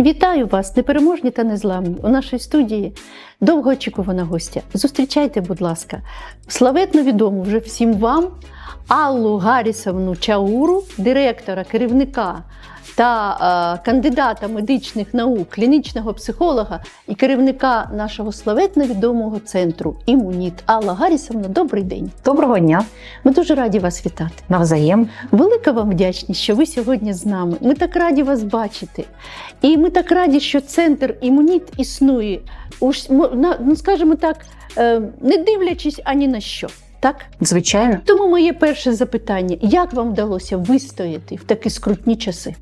Вітаю вас, непереможні та незламні. У нашій студії довгоочікувана гостя. Зустрічайте, будь ласка, славетно відому вже всім вам Аллу Гарісовну Чауру, директора, керівника та е, кандидата медичних наук, клінічного психолога і керівника нашого славетно відомого центру Імуніт. Алла Гарісовна, добрий день. Доброго дня, Ми дуже раді вас вітати. навзаєм. Велика вам вдячність, що ви сьогодні з нами. Ми так раді вас бачити. І ми так раді, що центр імуніт існує, уж, ну, скажімо так, е, не дивлячись ані на що. Так? Звичайно, Тому моє перше запитання: як вам вдалося вистояти в такі скрутні часи?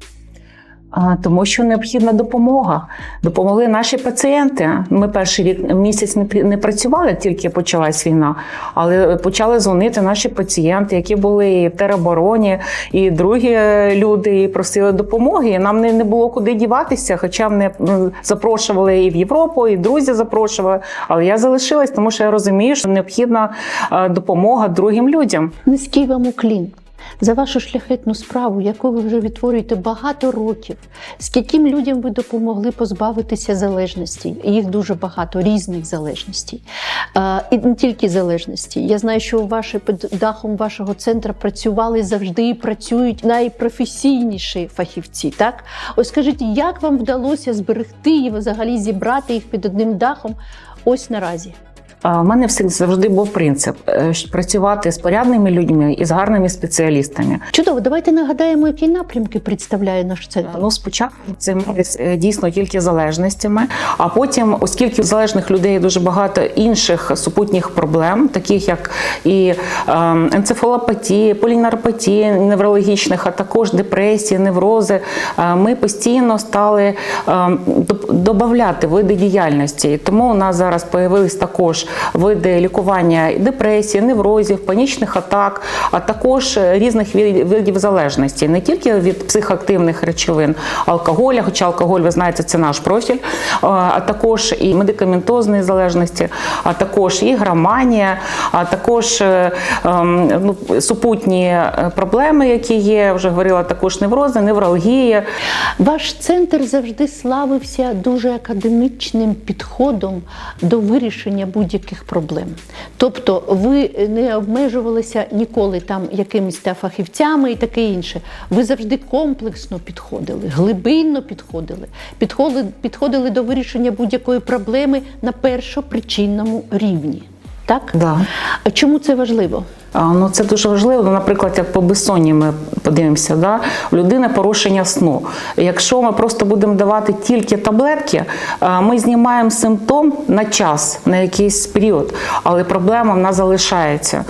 Тому що необхідна допомога. Допомогли наші пацієнти. Ми перший рік місяць не, працювали, тільки почалась війна, але почали дзвонити наші пацієнти, які були і в теробороні, і другі люди і просили допомоги. Нам не, не було куди діватися, хоча мене запрошували і в Європу, і друзі запрошували. Але я залишилась, тому що я розумію, що необхідна е, допомога другим людям. Низький вам уклін за вашу шляхетну справу, яку ви вже відтворюєте багато років. Скільким людям ви допомогли позбавитися залежності? Їх дуже багато різних залежностей. І не тільки залежності. Я знаю, що ваші під дахом вашого центру працювали завжди і працюють найпрофесійніші фахівці. Так, ось скажіть, як вам вдалося зберегти і взагалі зібрати їх під одним дахом? Ось наразі. У мене всі- завжди був принцип е, працювати з порядними людьми і з гарними спеціалістами. Чудово, давайте нагадаємо, які напрямки представляє наш центр. Ну, спочатку це е, дійсно тільки залежностями, а потім, оскільки залежних людей дуже багато інших супутніх проблем, таких як і ем, енцефалопатії, полінарпатії неврологічних, а також депресії, неврози, е, ми постійно стали ем, додавати види діяльності. Тому у нас зараз появились також види лікування депресії, неврозів, панічних атак, а також е, різних видів залежності, не тільки від психоактивних речовин, алкоголя, хоча алкоголь, ви знаєте, це наш профіль, а також і медикаментозної залежності, а також і громанія, а також е, ем, ну, супутні е, проблеми, які є, вже говорила, також неврози, невралгія. Ваш центр завжди славився дуже академічним підходом до вирішення будь-яких проблем. Тобто ви не обмежувалися ніколи там якимись та фахівцями і таке інше. Ви завжди комплексно підходили, глибинно підходили, підходили, підходили до вирішення будь-якої проблеми на першопричинному рівні. Так? Да. А чому це важливо? Ну, це дуже важливо. Ну, Наприклад, як по безсонні ми подивимося, да? у людини порушення сну. Якщо ми просто будемо давати тільки таблетки, ми знімаємо симптом на час, на якийсь період, але проблема в нас залишається.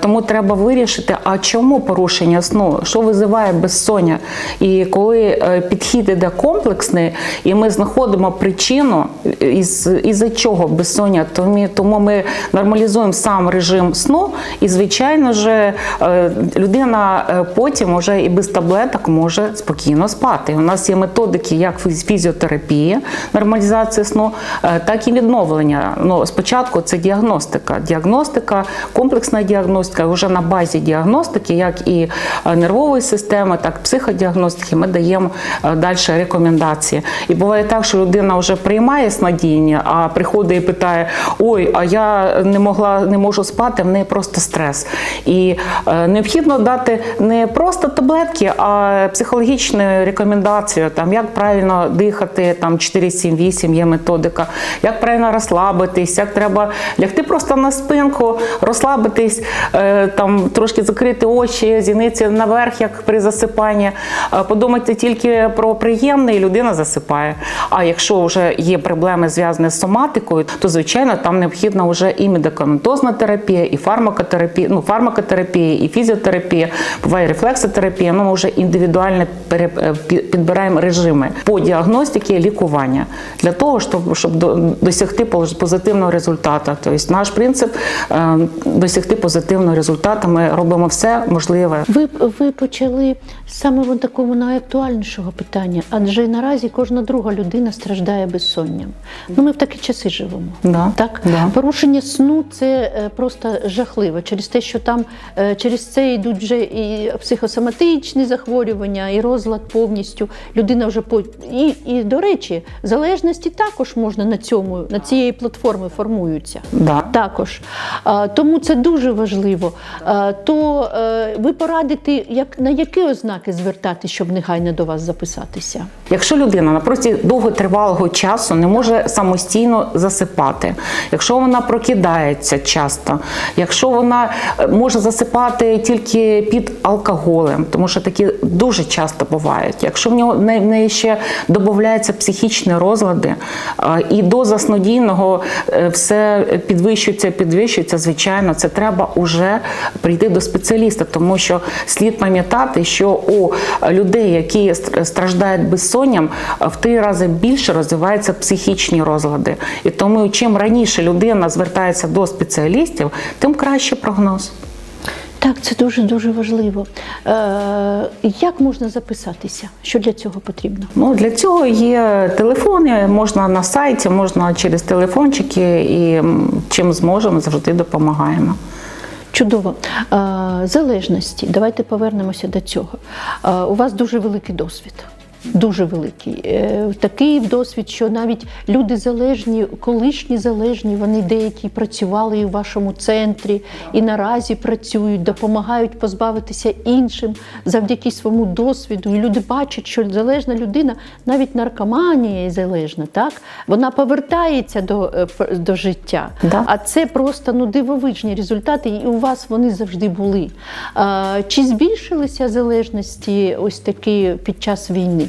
Тому треба вирішити, а чому порушення сну, що визиває безсоння. І коли е, підхід іде комплексний, і ми знаходимо причину, із, із-за чого безсоння, тому ми нормалізуємо сам режим сну, і звичайно ж, е, людина е, потім вже і без таблеток може спокійно спати. У нас є методики як фіз- фізіотерапія, нормалізація сну, е, так і відновлення. Ну, спочатку це діагностика. Діагностика, комплексна діагностика. Вже на базі діагностики, як і нервової системи, так і психодіагностики, ми даємо далі рекомендації. І буває так, що людина вже приймає снадійні, а приходить і питає: Ой, а я не могла, не можу спати, в неї просто стрес. І е, необхідно дати не просто таблетки, а психологічну рекомендацію, там як правильно дихати, там 4-7-8 є методика, як правильно розслабитись, як треба лягти просто на спинку, розслабитись, е, там трошки закрити очі, зіниці наверх, як при засипанні. Е, Подумати тільки про приємне, і людина засипає. А якщо вже є проблеми зв'язані з соматикою, то звичайно там необхідна вже і медикаментозна терапія, і фармакотерапія, ну фармакотерапія, і фізіотерапія, буває рефлексотерапія. Ну ми вже індивідуально е, підбираємо режими по діагностиці лікування для того, щоб, щоб досягти позитивного результату. Тобто наш принцип е, досягти позитивного результату. Ми робимо все можливе. Ви, ви почали з самого такого найактуальнішого питання, адже наразі кожна друга людина страждає безсонням. Ну, ми в такі часи живемо. Да, Так? да. Порушення сну це е, просто жахливо через те, що там е, через це йдуть вже і психосоматичні захворювання, і розлад повністю. Людина вже по і, і до речі, залежності також можна на цьому, на цієї платформи формуються. Да. Також тому це дуже важливо. То е, ви порадите, як на які ознаки звертатись, щоб негайно до вас записатися? Якщо людина на протязі довготривалого часу не може самостійно засипати, якщо вона прокидається часто, якщо вона може засипати тільки під алкоголем, тому що такі дуже часто бувають, якщо в нього в неї- ще додаються психічні розлади е, і доза снодійного е, все підвищується, підвищується, звичайно, це треба вже прийти до спеціаліста, тому що слід пам'ятати, що у людей, які стр- страждають безсонням, в три рази більше розвиваються психічні розлади. І тому чим раніше людина звертається до спеціалістів, тим краще прогноз. Так, це дуже дуже важливо. Е, як можна записатися? Що для цього потрібно? Ну для цього є телефони, можна на сайті, можна через телефончики, і чим зможемо, завжди допомагаємо. Чудово. Е, залежності. Давайте повернемося до цього. Е, у вас дуже великий досвід. Дуже великий. Е, Такий досвід, що навіть люди залежні, колишні залежні, вони деякі працювали і в вашому центрі, і наразі працюють, допомагають позбавитися іншим завдяки своєму досвіду. І люди бачать, що залежна людина, навіть наркоманія залежна, так вона повертається до, е, до життя. Да. А це просто ну дивовижні результати, і у вас вони завжди були. А, чи збільшилися залежності ось такі під час війни?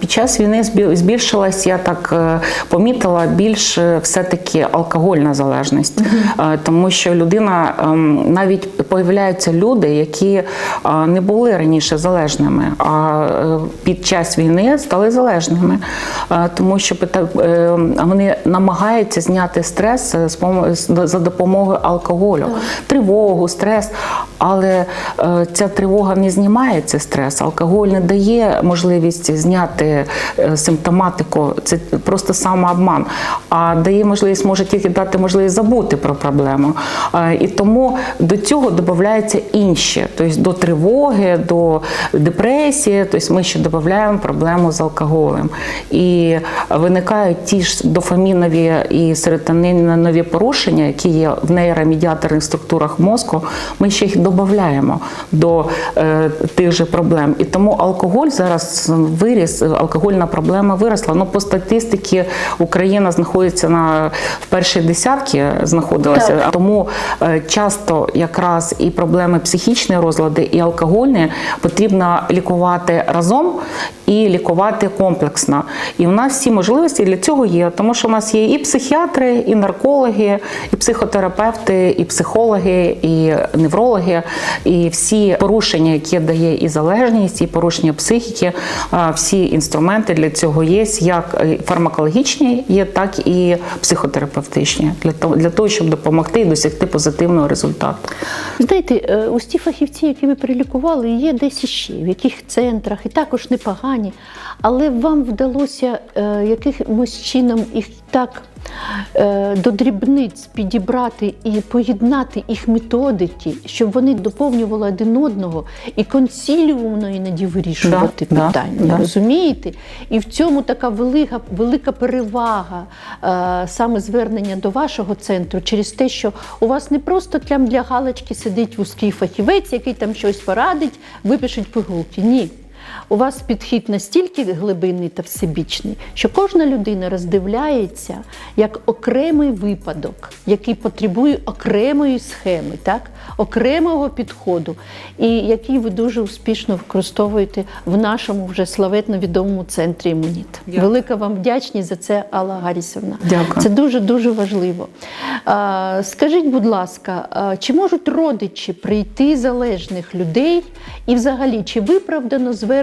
Під час війни збі- збільшилась, я так е, помітила, більш е, все-таки алкогольна залежність, Е, тому що людина ем, навіть появляються люди, які не були раніше залежними, а під час війни стали залежними, тому що е, вони намагаються зняти стрес за допомогою алкоголю, тривогу, стрес. Але ця тривога не знімає цей стрес. Алкоголь не дає можливість зняти е, симптоматику. Це просто самообман. А дає можливість, може тільки дати можливість забути про проблему. Е, і тому до цього додаються інші, тобто до тривоги, до депресії. Тобто ми ще додаємо проблему з алкоголем. І виникають ті ж дофамінові і серотонинові порушення, які є в нейромедіаторних структурах мозку. Ми ще їх додаємо до е, тих же проблем. І тому алкоголь зараз виріс, алкогольна проблема виросла. Ну, по статистиці Україна знаходиться на в першій десятці, знаходилася. Так. Тому е, часто якраз і проблеми психічні розлади, і алкогольні потрібно лікувати разом і лікувати комплексно. І в нас всі можливості для цього є, тому що в нас є і психіатри, і наркологи, і психотерапевти, і психологи, і неврологи, і всі порушення, які дає і залежність, і порушення психіки, а, всі інструменти для цього є, як е, фармакологічні, є, так і психотерапевтичні, для того, для того, щоб допомогти і досягти позитивного результату. Знаєте, усі ось ті фахівці, які ви прилікували, є десь іще, в яких центрах, і також непогані. Але вам вдалося е, якимось чином їх так е, до дрібниць підібрати і поєднати їх методики, щоб вони доповнювали один одного і консіліумно іноді вирішувати Да, питання. да. Розумієте? І в цьому така велика, велика перевага е, саме звернення до вашого центру через те, що у вас не просто там для галочки сидить вузький фахівець, який там щось порадить, випишуть пигулки. Ні. У вас підхід настільки глибинний та всебічний, що кожна людина роздивляється як окремий випадок, який потребує окремої схеми, так? окремого підходу, і який ви дуже успішно використовуєте в нашому вже славетно відомому центрі імуніт. Дякую. Велика вам вдячність за це, Алла Гарісовна. Дякую. Це дуже дуже важливо. Скажіть, будь ласка, чи можуть родичі прийти залежних людей? І взагалі, чи виправдано звернення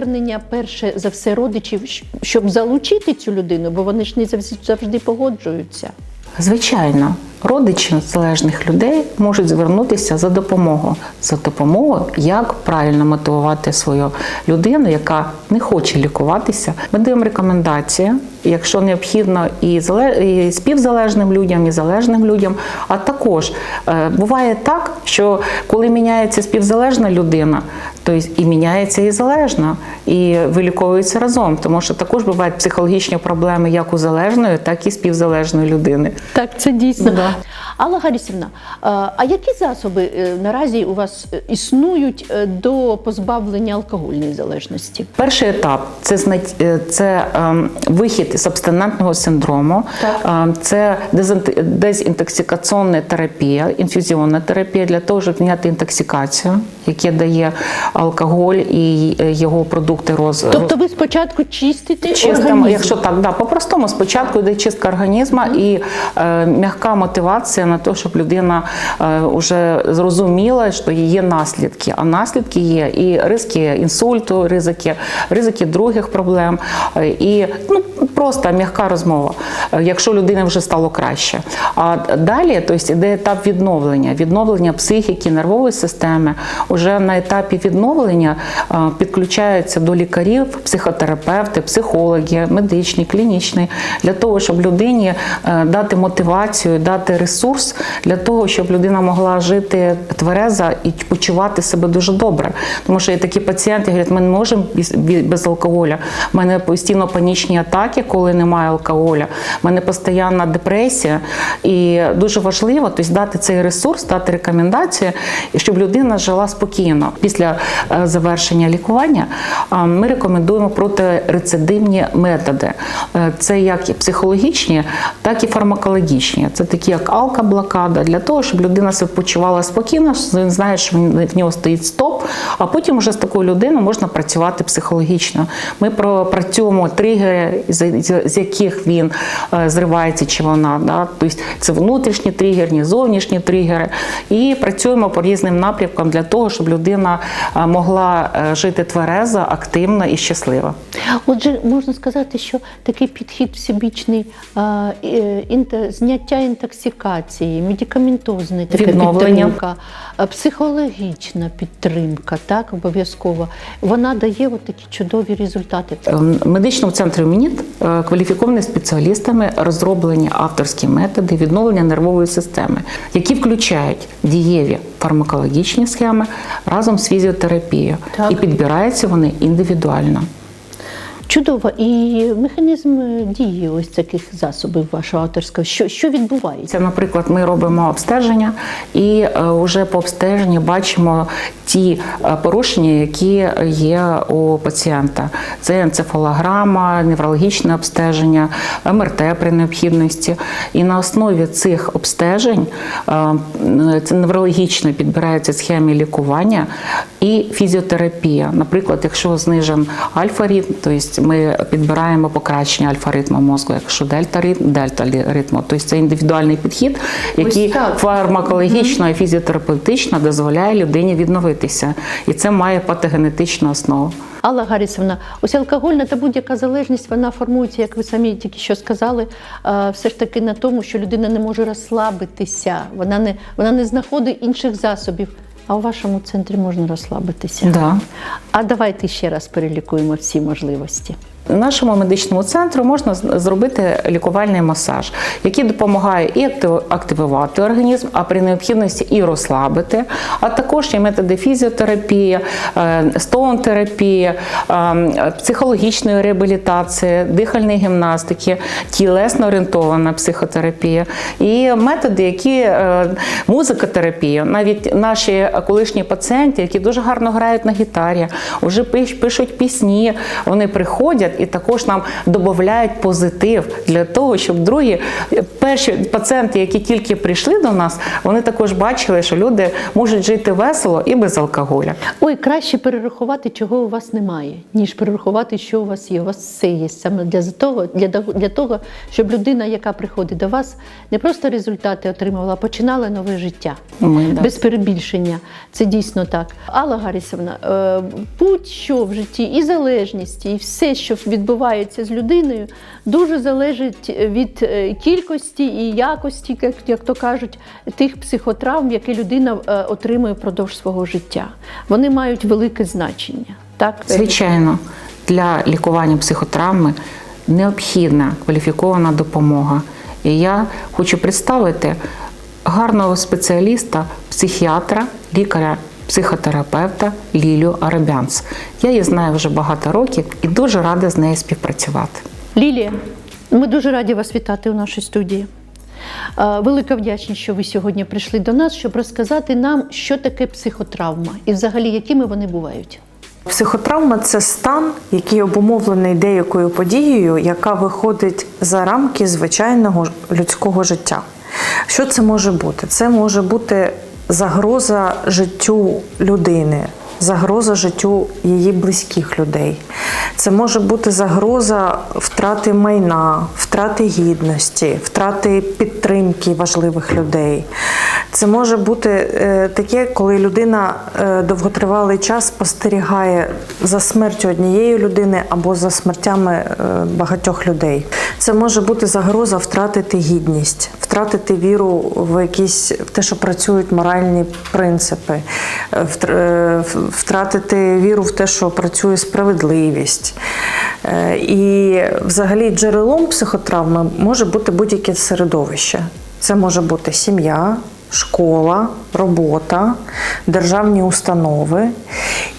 перше за все родичів, щоб залучити цю людину, бо вони ж не завжди погоджуються? Звичайно, родичі залежних людей можуть звернутися за допомогою. За допомогою, як правильно мотивувати свою людину, яка не хоче лікуватися. Ми даємо рекомендації, якщо необхідно, і, зале- співзалежним людям, і залежним людям. А також е, буває так, що коли міняється співзалежна людина, то і міняється і залежна, і виліковується разом, тому що також бувають психологічні проблеми як у залежної, так і співзалежної людини. Так, це дійсно. Да. Алла Гарісівна, а які засоби е, наразі у вас е, існують е, до позбавлення алкогольної залежності? Перший етап це це ем, вихід з абстинентного синдрому, Так. Ем, це дезінт- дезінтоксикаційна терапія, інфузіонна терапія для того, щоб зняти інтоксикацію, яке дає алкоголь і його продукти роз Тобто ви спочатку чистите Чистимо, організм? якщо так, да, по-простому спочатку йде чистка організму і м'яка мотивація на те, щоб людина е, вже зрозуміла, що є наслідки. А наслідки є і ризики інсульту, ризики, ризики других проблем, е, і ну, просто м'яка розмова, е, якщо людина вже стало краще. А далі тобто, йде етап відновлення, відновлення психіки, нервової системи. Уже на етапі відновлення е, підключаються до лікарів, психотерапевти, психологи, медичні, клінічні, для того, щоб людині е, дати мотивацію, дати ресурс для того, щоб людина могла жити твереза і почувати себе дуже добре. Тому що є такі пацієнти, говорять, ми не можемо без, алкоголя. У мене постійно панічні атаки, коли немає алкоголя. У мене постійна депресія. І дуже важливо тобто, дати цей ресурс, дати рекомендації, щоб людина жила спокійно. Після е, завершення лікування е, ми рекомендуємо протирецидивні методи. Е, Це як і психологічні, так і фармакологічні. Це такі, як алкоблокада, для того, щоб людина себе почувала спокійно, він знає, що в нього стоїть стоп, а потім вже з такою людиною можна працювати психологічно. Ми пропрацюємо тригери, з, яких він е, зривається чи вона. Да? Тобто це внутрішні тригерні, зовнішні тригери. І працюємо по різним напрямкам для того, щоб людина е, могла е, жити тверезо, активно і щаслива. Отже, можна сказати, що такий підхід всебічний а, е, інте- зняття інтоксикації, медикаментозна підтримка, психологічна підтримка, так обов'язково. Вона дає от такі чудові результати. В медичному центрі МІНІТ е, кваліфікованими спеціалістами розроблені авторські методи відновлення нервової системи, які включають дієві фармакологічні схеми разом з фізіотерапією. Так. І підбираються вони індивідуально. Чудово. І механізм е, дії ось таких засобів вашого авторського. Що, що відбувається? Це, наприклад, ми робимо обстеження, і е, вже по обстеженні бачимо ті е, порушення, які є у пацієнта. Це енцефалограма, неврологічне обстеження, МРТ при необхідності. І на основі цих обстежень е, це неврологічно підбираються схеми лікування і фізіотерапія. Наприклад, якщо знижен альфа-ритм, тобто ми підбираємо покращення альфа-ритму мозку, якщо дельта-ритм, дельта-ритму. Тобто це індивідуальний підхід, який фармакологічно і фізіотерапевтично дозволяє людині відновитися. І це має патогенетичну основу. Алла Гарісовна, ось алкогольна та будь-яка залежність вона формується, як ви самі тільки що сказали, все ж таки на тому, що людина не може розслабитися, вона не, вона не знаходить інших засобів. А у вашому центрі можна розслабитися. Да. А давайте ще раз перелікуємо всі можливості. Нашому медичному центру можна зробити лікувальний масаж, який допомагає і активувати організм, а при необхідності і розслабити. А також є методи фізіотерапії, е, стоун-терапії, е, психологічної реабілітації, дихальної гімнастики, тілесно орієнтована психотерапія і методи, які е, музикотерапія. Навіть наші колишні пацієнти, які дуже гарно грають на гітарі, вже пиш- пишуть пісні, вони приходять і також нам додають позитив для того, щоб другі перші пацієнти, які тільки прийшли до нас, вони також бачили, що люди можуть жити весело і без алкоголя. Ой, краще перерахувати, чого у вас немає, ніж перерахувати, що у вас є. У вас все є саме для того, для, для того, щоб людина, яка приходить до вас, не просто результати отримувала, а починала нове життя. Ми, да. Без перебільшення. Це дійсно так. Алла Гарісовна, е, будь-що в житті, і залежність, і все, що в відбувається з людиною, дуже залежить від е, кількості і якості, як, як то кажуть, тих психотравм, які людина е, отримує впродовж свого життя. Вони мають велике значення. Так, Звичайно, для лікування психотравми необхідна кваліфікована допомога. І я хочу представити гарного спеціаліста, психіатра, лікаря, психотерапевта Лілію Арабянц. Я її знаю вже багато років і дуже рада з нею співпрацювати. Лілія, ми дуже раді вас вітати у нашій студії. Е, Велика вдячність, що ви сьогодні прийшли до нас, щоб розказати нам, що таке психотравма і взагалі якими вони бувають. Психотравма це стан, який обумовлений деякою подією, яка виходить за рамки звичайного людського життя. Що це може бути? Це може бути загроза життю людини, загроза життю її близьких людей. Це може бути загроза втрати майна, втрати гідності, втрати підтримки важливих людей. Це може бути е, таке, коли людина е, довготривалий час спостерігає за смертю однієї людини або за смертями е, багатьох людей. Це може бути загроза втратити гідність, втратити віру в якісь в те, що працюють моральні принципи, е, е, втратити віру в те, що працює справедливість. Е, І взагалі джерелом психотравми може бути будь-яке середовище. Це може бути сім'я, школа, робота, державні установи.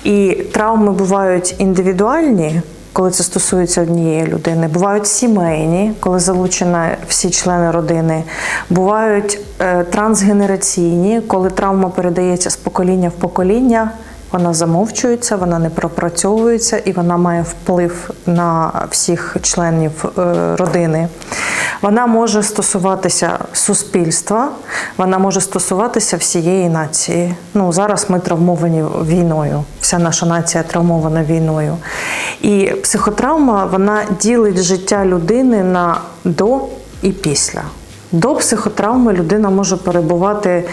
І травми бувають індивідуальні, коли це стосується однієї людини, бувають сімейні, коли залучені всі члени родини, бувають е, трансгенераційні, коли травма передається з покоління в покоління. Вона замовчується, вона не пропрацьовується і вона має вплив на всіх членів е, родини. Вона може стосуватися суспільства, вона може стосуватися всієї нації. Ну зараз ми травмовані війною. Вся наша нація травмована війною. І психотравма вона ділить життя людини на до і після. До психотравми людина може перебувати,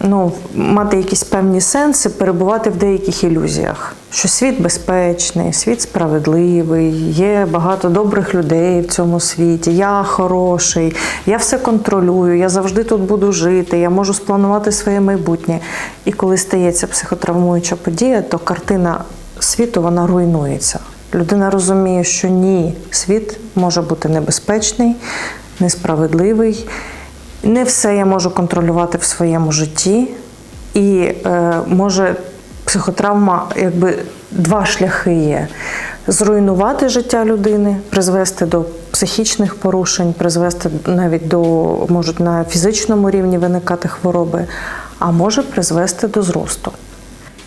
ну, мати якісь певні сенси, перебувати в деяких ілюзіях. Що світ безпечний, світ справедливий, є багато добрих людей в цьому світі, я хороший, я все контролюю, я завжди тут буду жити, я можу спланувати своє майбутнє. І коли стається психотравмуюча подія, то картина світу вона руйнується. Людина розуміє, що ні, світ може бути небезпечний, несправедливий. Не все я можу контролювати в своєму житті. І е, може психотравма, якби два шляхи є: зруйнувати життя людини, призвести до психічних порушень, призвести навіть до можуть на фізичному рівні виникати хвороби, а може призвести до зросту.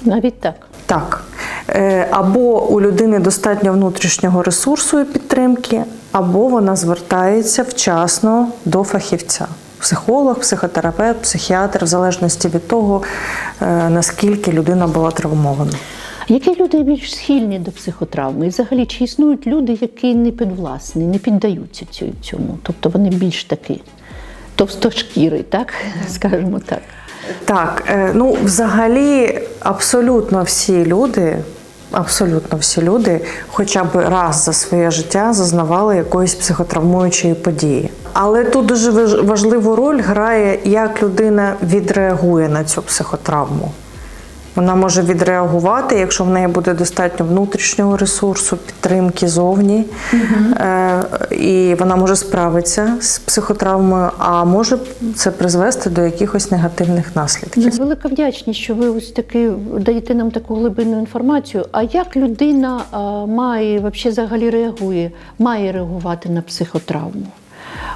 Навіть так. Так. Е, Або у людини достатньо внутрішнього ресурсу і підтримки, або вона звертається вчасно до фахівця. Психолог, психотерапевт, психіатр, в залежності від того, е, наскільки людина була травмована. Які люди більш схильні до психотравми? І взагалі, чи існують люди, які не підвласні, не піддаються цьому? Тобто вони більш такі товстошкіри, так? Скажімо так. Так, е, ну взагалі абсолютно всі люди, абсолютно всі люди, хоча б раз за своє життя зазнавали якоїсь психотравмуючої події. Але тут дуже важ- важливу роль грає, як людина відреагує на цю психотравму. Вона може відреагувати, якщо в неї буде достатньо внутрішнього ресурсу, підтримки зовні, е, і вона може справитися з психотравмою, а може це призвести до якихось негативних наслідків. Велика вдячність, що ви ось таки даєте нам таку глибинну інформацію. А як людина має вообще взагалі реагує, має реагувати на психотравму?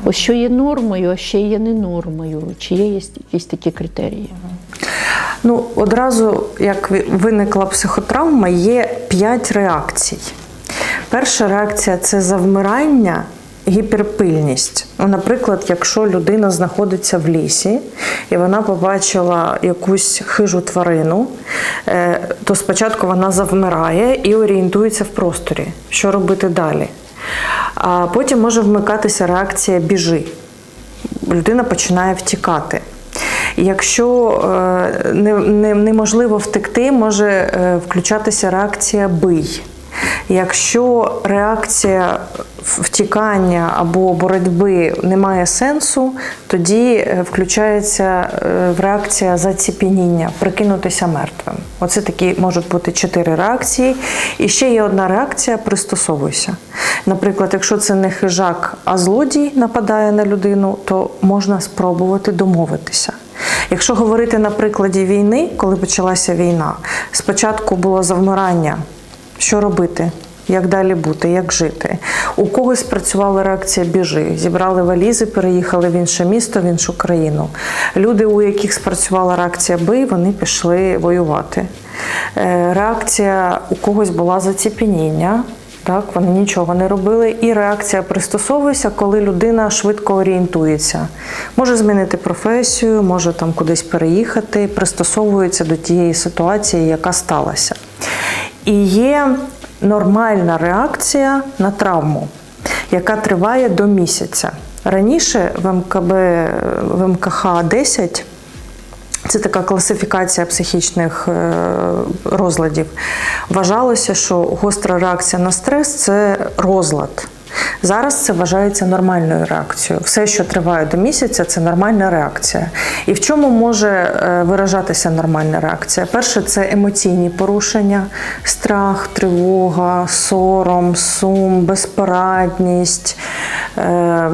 Ось що є нормою, а ще є не нормою. Чи є якісь такі критерії? Ну, одразу, як виникла психотравма, є п'ять реакцій. Перша реакція це завмирання, гіперпильність. Ну, наприклад, якщо людина знаходиться в лісі і вона побачила якусь хижу тварину, е, то спочатку вона завмирає і орієнтується в просторі, що робити далі. А потім може вмикатися реакція біжи. Людина починає втікати. Якщо е, не- не- неможливо втекти, може е, включатися реакція бий. Якщо реакція втікання або боротьби не має сенсу, тоді е, включається реакція заціпеніння, прикинутися мертвим. Оце такі можуть бути чотири реакції. І ще є одна реакція пристосовуйся. Наприклад, якщо це не хижак, а злодій нападає на людину, то можна спробувати домовитися. Якщо говорити на прикладі війни, коли почалася війна, спочатку було завмирання, що робити, як далі бути, як жити. У когось спрацювала реакція біжи, зібрали валізи, переїхали в інше місто, в іншу країну. Люди, у яких спрацювала реакція бий, вони пішли воювати. Е, Реакція у когось була заціпеніння. Так, вони нічого не робили. І реакція пристосовується, коли людина швидко орієнтується. Може змінити професію, може там кудись переїхати, пристосовується до тієї ситуації, яка сталася. І є нормальна реакція на травму, яка триває до місяця. Раніше в МКБ в МКХ 10 це така класифікація психічних е, розладів. Вважалося, що гостра реакція на стрес це розлад. Зараз це вважається нормальною реакцією. Все, що триває до місяця, це нормальна реакція. І в чому може е, виражатися нормальна реакція? Перше, це емоційні порушення, страх, тривога, сором, сум, безпорадність, е,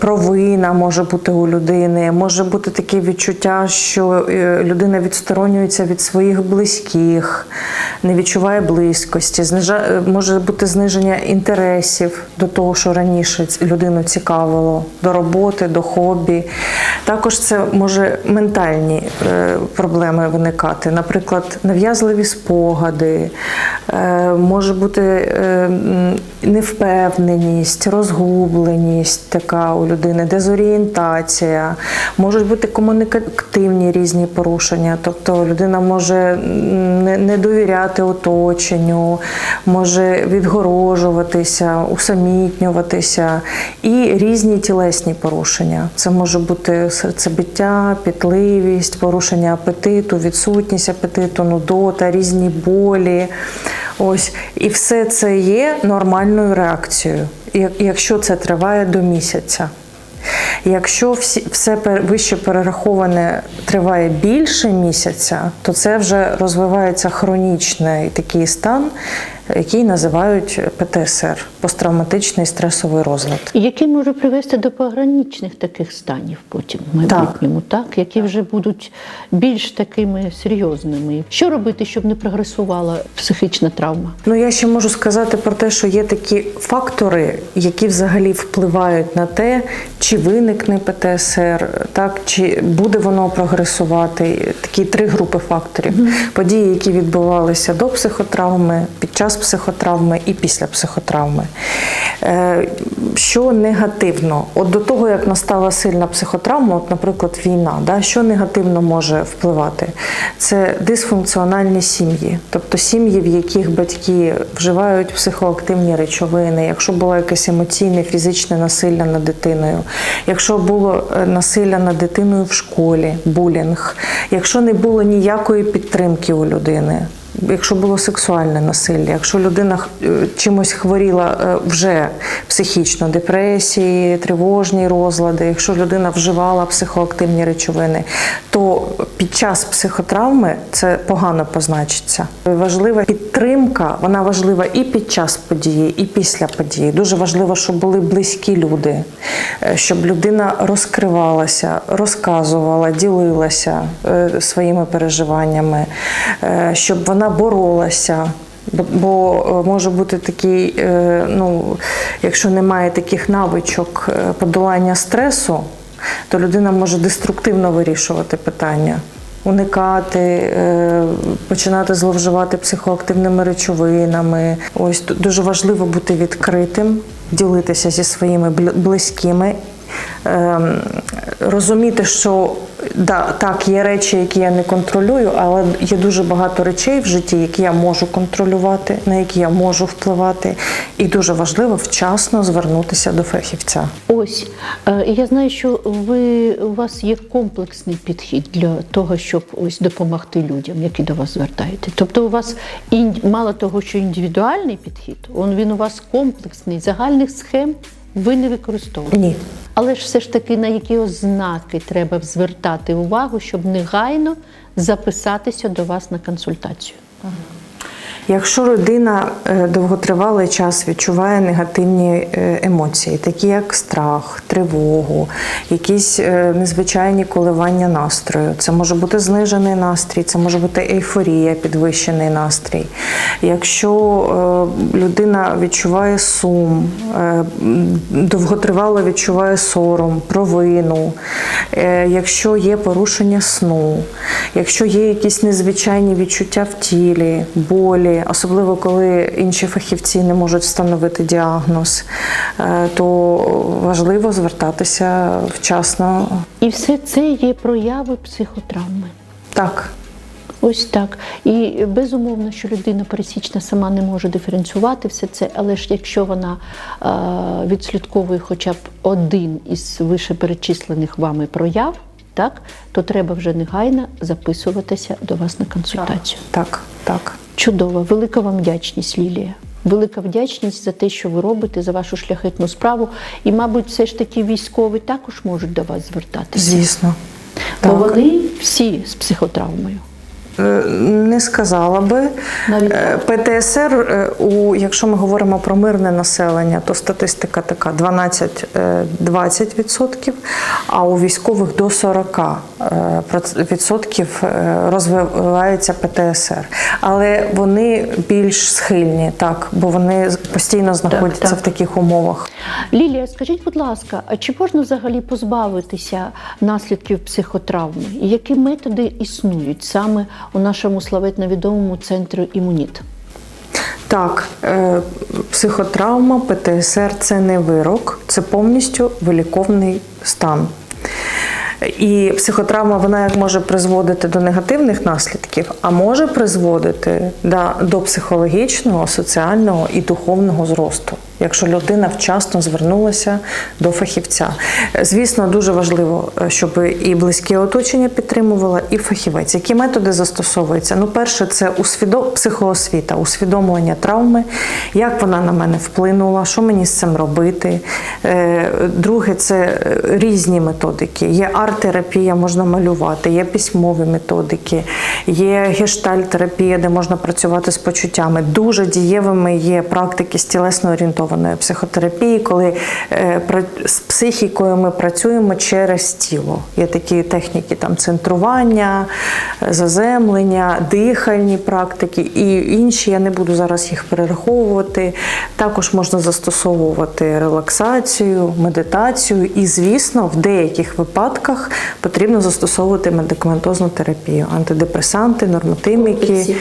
провина може бути у людини, може бути таке відчуття, що е, людина відсторонюється від своїх близьких, не відчуває близькості, може бути зниження інтересів до того, що раніше людину цікавило, до роботи, до хобі. Також це може ментальні е, проблеми виникати, наприклад, нав'язливі спогади, е, може бути е, невпевненість, розгубленість така у людини, дезорієнтація, можуть бути комунікативні різні порушення, тобто людина може не довіряти оточенню, може відгорожуватися, усамітнюватися, і різні тілесні порушення. Це може бути серцебиття, пітливість, порушення апетиту, відсутність апетиту, нудота, різні болі. Ось і все це є нормальною реакцією, якщо це триває до місяця. Якщо всі, все вище перераховане триває більше місяця, то це вже розвивається хронічний такий стан, який називають ПТСР посттравматичний стресовий розлад. Який може привести до пограничних таких станів потім в майбутньому, так. які вже будуть більш такими серйозними. Що робити, щоб не прогресувала психічна травма? Ну я ще можу сказати про те, що є такі фактори, які взагалі впливають на те, чи виникне ПТСР, так чи буде воно прогресувати. Такі три групи факторів: події, які відбувалися до психотравми, під час психотравми і після психотравми. Е, Що негативно, от до того, як настала сильна психотравма, от, наприклад, війна, да, що негативно може впливати? Це дисфункціональні сім'ї, тобто сім'ї, в яких батьки вживають психоактивні речовини, якщо було якесь емоційне, фізичне насилля над дитиною, якщо було е, насилля над дитиною в школі, булінг, якщо не було ніякої підтримки у людини. Якщо було сексуальне насилля, якщо людина е, чимось хворіла е, вже психічно, депресії, тривожні розлади, якщо людина вживала психоактивні речовини, то під час психотравми це погано позначиться. Важлива підтримка, вона важлива і під час події, і після події. Дуже важливо, щоб були близькі люди, е, щоб людина розкривалася, розказувала, ділилася своїми переживаннями, щоб вона боролася. Бо, е, може бути такий, е, ну, якщо немає таких навичок е, подолання стресу, то людина може деструктивно вирішувати питання. Уникати, починати зловживати психоактивними речовинами. Ось дуже важливо бути відкритим, ділитися зі своїми близькими розуміти, що да, так, є речі, які я не контролюю, але є дуже багато речей в житті, які я можу контролювати, на які я можу впливати. І дуже важливо вчасно звернутися до фахівця. Ось е, я знаю, що ви у вас є комплексний підхід для того, щоб ось допомогти людям, які до вас звертаєте. Тобто, у вас мало того, що індивідуальний підхід, він у вас комплексний, загальних схем ви не використовуєте. Ні. Але ж все ж таки на які ознаки треба звертати увагу, щоб негайно записатися до вас на консультацію. Якщо людина е, довготривалий час відчуває негативні е, емоції, такі як страх, тривогу, якісь е, незвичайні коливання настрою, це може бути знижений настрій, це може бути ейфорія, підвищений настрій. Якщо людина відчуває сум, довготривало відчуває сором, провину, якщо є порушення сну, якщо є якісь незвичайні відчуття в тілі, болі, особливо коли інші фахівці не можуть встановити діагноз, е, то важливо звертатися вчасно. І все це є прояви психотравми. Так. Ось так. І безумовно, що людина пересічна сама не може диференціювати все це, але ж якщо вона е, відслідковує хоча б один із вишеперечислених вами прояв, так, то треба вже негайно записуватися до вас на консультацію. Так, так. Чудово, велика вам вдячність, Лілія. Велика вдячність за те, що ви робите, за вашу шляхетну справу. І, мабуть, все ж таки військові також можуть до вас звертатися. Звісно. Бо вони всі з психотравмою. Е, Не сказала би. Навіть Е, ПТСР, е, у, якщо ми говоримо про мирне населення, то статистика така 12-20%, а у військових до 40% е, відсотків е, розвивається ПТСР. Але вони більш схильні, так, бо вони постійно знаходяться так. в таких умовах. Лілія, скажіть, будь ласка, а чи можна взагалі позбавитися наслідків психотравми? І які методи існують саме у нашому славетно відомому центрі імуніт? Так, е, психотравма, ПТСР це не вирок, це повністю виліковний стан. І психотравма вона як може призводити до негативних наслідків, а може призводити до психологічного, соціального і духовного зросту, якщо людина вчасно звернулася до фахівця. Звісно, дуже важливо, е, щоб і близьке оточення підтримувало, і фахівець. Які методи застосовуються? Ну, перше, це усвідо... психоосвіта, усвідомлення травми, як вона на мене вплинула, що мені з цим робити. Е, Друге, це е, різні методики. Є арт-терапія, можна малювати, є письмові методики, є гештальт-терапія, де можна працювати з почуттями. Дуже дієвими є практики з тілесно-орієнтованої психотерапії, коли е, з психікою ми працюємо через тіло. Є такі техніки там центрування, е, заземлення, дихальні практики і інші. Я не буду зараз їх перераховувати. Також можна застосовувати релаксацію, медитацію, і, звісно, в деяких випадках потрібно застосовувати медикаментозну терапію, антидепресанти, нормотиміки.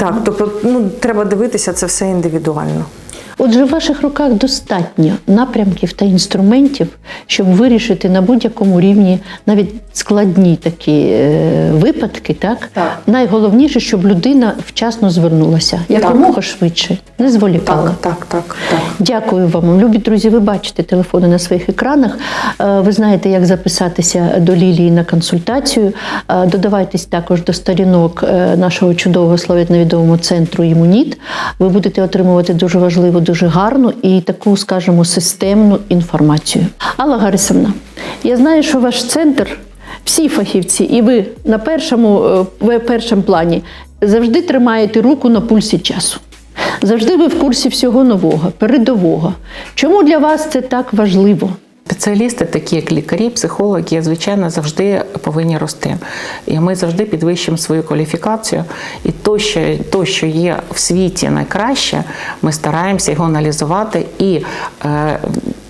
Так, тобто ну, треба дивитися це все індивідуально. Отже, в ваших руках достатньо напрямків та інструментів, щоб вирішити на будь-якому рівні навіть складні такі е, випадки. Так? Так. найголовніше, щоб людина вчасно звернулася якомога швидше, не зволікала. так, так, так. Дякую вам, любі друзі. Ви бачите телефони на своїх екранах. Е, Ви знаєте, як записатися до Лілії на консультацію. Е, Додавайтесь також до сторінок нашого чудового славетно відомого центру Імуніт. Ви будете отримувати дуже важливу, дуже гарну і таку, скажімо, системну інформацію. Алла Гарисовна, я знаю, що ваш центр. Всі фахівці, і ви на першому, е, першому плані завжди тримаєте руку на пульсі часу. Завжди ви в курсі всього нового, передового. Чому для вас це так важливо? Спеціалісти, такі як лікарі, психологи, звичайно, завжди повинні рости. І ми завжди підвищуємо свою кваліфікацію. І то, що, то, що є в світі найкраще, ми стараємося його аналізувати. І е,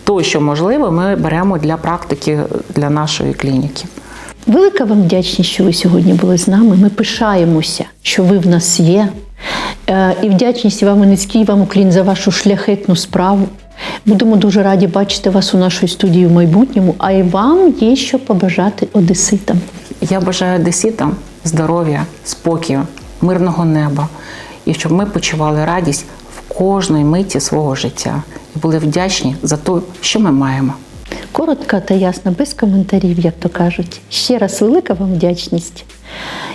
то, що можливо, ми беремо для практики для нашої клініки. Велика вам вдячність, що ви сьогодні були з нами. Ми пишаємося, що ви в нас є. Е, І вдячність вам низький вам уклін за вашу шляхетну справу. Будемо дуже раді бачити вас у нашій студії в майбутньому, а і вам є що побажати одеситам. Я бажаю одеситам здоров'я, спокою, мирного неба і щоб ми почували радість в кожної миті свого життя і були вдячні за те, що ми маємо. Коротко та ясно, без коментарів, як то кажуть. Ще раз велика вам вдячність.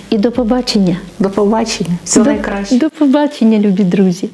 І до побачення. До побачення. До- найкраще. До побачення, любі друзі.